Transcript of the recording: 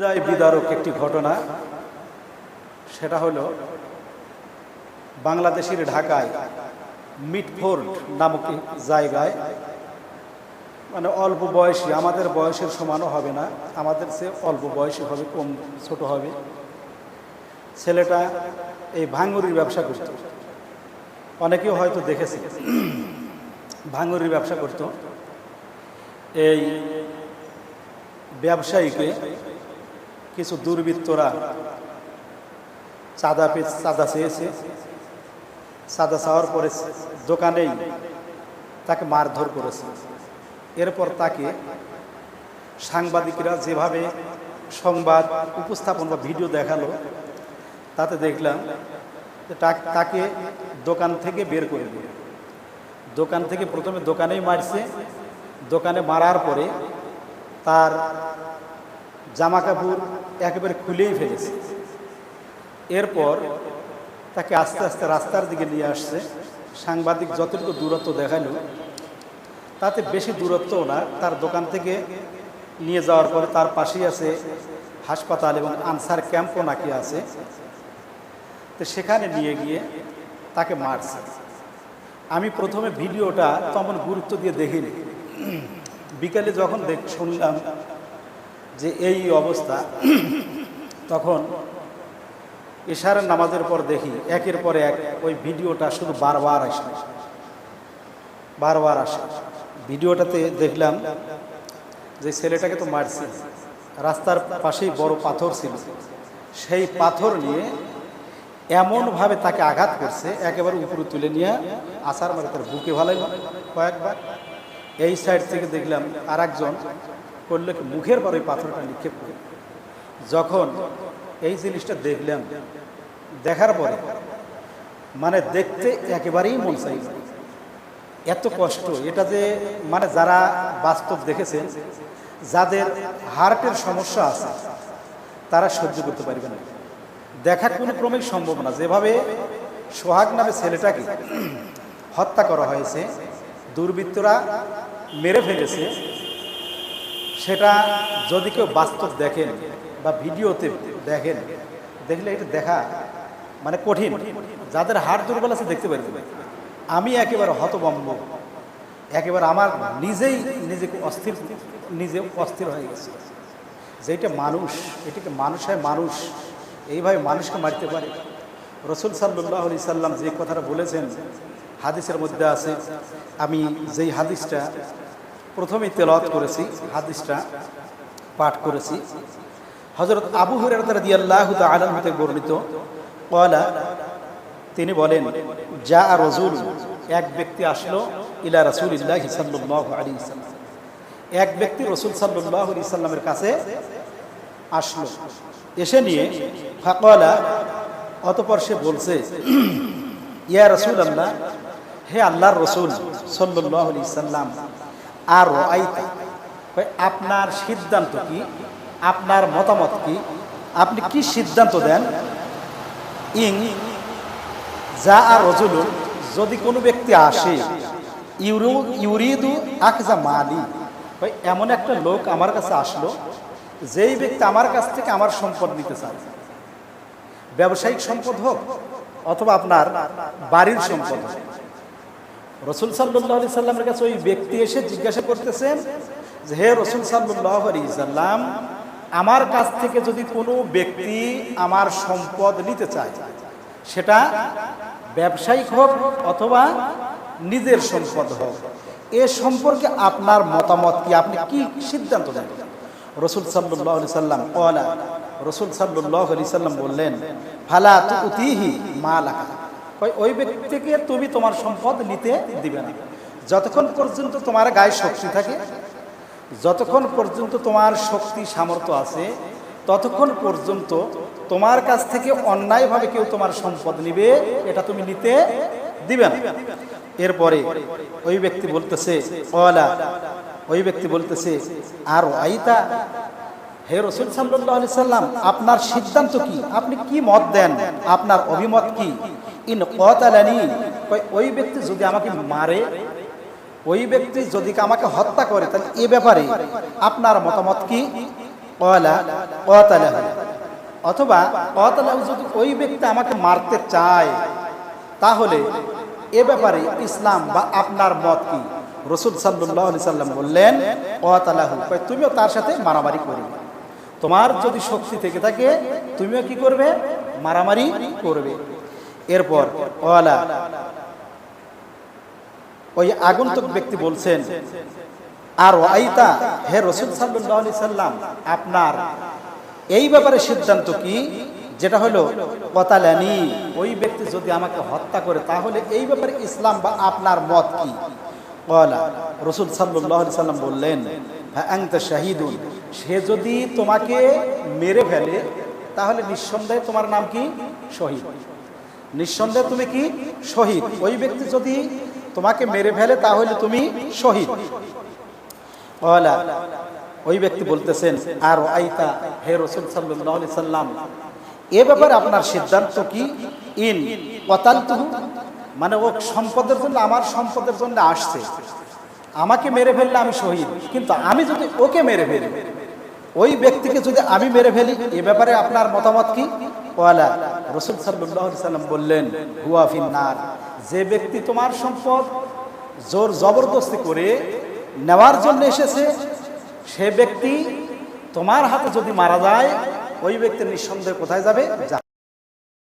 বিদারক একটি ঘটনা, সেটা হলো বাংলাদেশের ঢাকায় মিটফোর্ড নামক জায়গায় মানে অল্প বয়সী, আমাদের বয়সের সমানও হবে না, আমাদের সে অল্প বয়সী হবে, কম ছোট হবে। ছেলেটা এই ভাঙুরির ব্যবসা করত। অনেকেও হয়তো দেখেছে ভাঙুরির ব্যবসা করত। এই ব্যবসায়ীকে কিছু দুর্বৃত্তরা চাঁদা পে চাঁদা চেয়েছে। চাঁদা চাওয়ার পরে দোকানেই তাকে মারধর করেছে। এরপর তাকে সাংবাদিকরা যেভাবে সংবাদ উপস্থাপন বা ভিডিও দেখাল, তাতে দেখলাম তাকে দোকান থেকে বের করে দিল। দোকান থেকে প্রথমে দোকানেই মারছে। দোকানে মারার পরে তার জামা কাপড় একেবারে খুলেই ফেলেছে। এরপর তাকে আস্তে আস্তে রাস্তার দিকে নিয়ে আসছে। সাংবাদিক যতটুকু দূরত্ব দেখাল, তাতে বেশি দূরত্বও না, তার দোকান থেকে নিয়ে যাওয়ার পরে তার পাশেই আছে হাসপাতাল এবং আনসার ক্যাম্পও নাকি আছে। তো সেখানে নিয়ে গিয়ে তাকে মারছে। আমি প্রথমে ভিডিওটা তেমন গুরুত্ব দিয়ে দেখিনি। বিকালে যখন দেখ শুনলাম যে এই অবস্থা, তখন এশারের নামাজের পর দেখি, একের পর এক ওই ভিডিওটা শুধু বারবার আসে। বারবার আসে। ভিডিওটাতে দেখলাম যে ছেলেটাকে তো মারছে। রাস্তার পাশেই বড় পাথর ছিল। সেই পাথর নিয়ে এমনভাবে তাকে আঘাত করছে, একেবারে উপরে তুলে নিয়ে আসার মারে তার বুকে ভালাইল কয়েকবার। এই সাইড থেকে দেখলাম আর একজন করলে মুখের পর ওই পাথরটা নিক্ষেপ করে? যখন এই জিনিসটা দেখলাম, দেখার পরে মানে দেখতে একেবারেই মন চাই এত কষ্ট, এটা যে মানে যারা বাস্তব দেখেছেন, যাদের হার্টের সমস্যা আছে, তারা সহ্য করতে পারবে না। দেখা কোনো ক্রমেই সম্ভব না। যেভাবে সোহাগ নামে ছেলেটাকে হত্যা করা হয়েছে, দুর্বৃত্তরা মেরে ফেলেছে সেটা যদি কেউ বাস্তব দেখেন বা ভিডিওতে দেখেন, দেখলে এটা দেখা মানে কঠিন। যাদের হাড় দুর্বল আছে দেখতে পারবে আমি একেবারে হতবম্ব একেবারে আমার নিজেই নিজেকে অস্থির, নিজে অস্থির হয়ে গেছে। যে এটা মানুষ, এটাকে মানুষ হয় মানুষ। এইভাবে মানুষকে মারতে পারে। রসুল সাল্লাহ আলি সাল্লাম যে কথাটা বলেছেন, হাদিসের মধ্যে আছে, আমি যেই হাদিসটা প্রথমেই তেলাওয়াত করেছি, হাদিসটা পাঠ করেছি। হজরত আবু হুরের দিয়াল্লাহ আলম হতে বর্ণিত কলা তিনি বলেন যা আর রজুল এক ব্যক্তি আসলো ইলা রসুল ইল্লাহ সাল্লাহ আলী এক ব্যক্তি রসুল সাল্লাহ আলি সাল্লামের কাছে আসলো, এসে নিয়ে ফাকলা, অতপর সে বলছে, ইয়া রসুল আল্লাহ হে আল্লাহর রসুল সাল্লাহ আলি সাল্লাম আর আইতা আপনার সিদ্ধান্ত কি? আপনার মতামত কি? আপনি কি সিদ্ধান্ত দেন? ইং যা আর রজুল যদি কোনো ব্যক্তি আসে ইউরু ইউরিদু আকজা মালি। কয়, এমন একটা লোক আমার কাছে আসলো যেই ব্যক্তি আমার কাছ থেকে আমার সম্পদ নিতে চায়। ব্যবসায়িক সম্পদ হোক অথবা আপনার বাড়ির সম্পদ হোক। রসুল সাল্লাহ আলি সাল্লামের কাছে ওই ব্যক্তি এসে জিজ্ঞাসা করতেছেন যে, হে রসুল সাল্লাহ আলি সাল্লাম, আমার কাছ থেকে যদি কোনো ব্যক্তি আমার সম্পদ নিতে চায়, সেটা ব্যবসায়িক হোক অথবা নিজের সম্পদ হোক, এ সম্পর্কে আপনার মতামত কি? আপনি কি সিদ্ধান্ত নেন? রসুল সাল্লাহ আলি সাল্লাম ওলা রসুল সাল্লাহ আলি সাল্লাম বললেন, ফালা তু উতিহি মা লাখা ওই ব্যক্তিকে তুমি তোমার সম্পদ নিতে দিবে না। যতক্ষণ পর্যন্ত তোমার গায়ে শক্তি থাকে, যতক্ষণ পর্যন্ত তোমার শক্তি সামর্থ্য আছে, ততক্ষণ পর্যন্ত তোমার কাছ থেকে অন্যায়ভাবে কেউ তোমার সম্পদ নিবে, এটা তুমি নিতে দিবে না। এরপরে ওই ব্যক্তি বলতেছে ওয়ালা ওই ব্যক্তি বলতেছে, আর আইতা? হে রসুল সাল্লাম, আপনার সিদ্ধান্ত কি? আপনি কি মত দেন? আপনার অভিমত কি? ইন কতালানি ওই ব্যক্তি যদি আমাকে মারে, ওই ব্যক্তি যদি আমাকে হত্যা করে, তাহলে এ ব্যাপারে আপনার মতামত কি? কলা কতালাহু অথবা কতালাহু যদি ওই ব্যক্তি আমাকে মারতে চায়, তাহলে এ ব্যাপারে ইসলাম বা আপনার মত কি? রসুল সাল্লাহ সাল্লাম বললেন, কতালাহু। তুমিও তার সাথে মারামারি করবে। তোমার যদি শক্তি থেকে থাকে, তুমিও কি করবে? মারামারি করবে। এরপর ওই আগন্তুক ব্যক্তি বলছেন, আর আইতা হে রসুল সাল্লাম, আপনার এই ব্যাপারে সিদ্ধান্ত কি? যেটা হলো, কতালানি, ওই ব্যক্তি যদি আমাকে হত্যা করে, তাহলে এই ব্যাপারে ইসলাম বা আপনার মত কি? রসুল সাল্লাম বললেন হ্যাঁ আংতা শাহিদুন, সে যদি তোমাকে মেরে ফেলে, তাহলে নিঃসন্দেহে তোমার নাম কি? শহীদ। নিঃসন্দেহে তুমি কি শহীদ? ওই ব্যক্তি যদি তোমাকে মেরে ফেলে, তাহলে তুমি শহীদ। ওই ব্যক্তি বলতেছেন, আর আইতা হে রসুল সাল্লাম, এ ব্যাপারে আপনার সিদ্ধান্ত কি? ইন কতাল মানে ও সম্পদের জন্য, আমার সম্পদের জন্য আসছে। আমাকে মেরে ফেললে আমি শহীদ, কিন্তু আমি যদি ওকে মেরে ফেলি, ওই ব্যক্তিকে যদি আমি মেরে ফেলি, এ ব্যাপারে আপনার মতামত কি? ওয়ালা রসুল সাল্লাম বললেন, হুয়া ফিন্নার। যে ব্যক্তি তোমার সম্পদ জোর জবরদস্তি করে নেওয়ার জন্য এসেছে, সে ব্যক্তি তোমার হাতে যদি মারা যায়, ওই ব্যক্তি নিঃসন্দেহে কোথায় যাবে?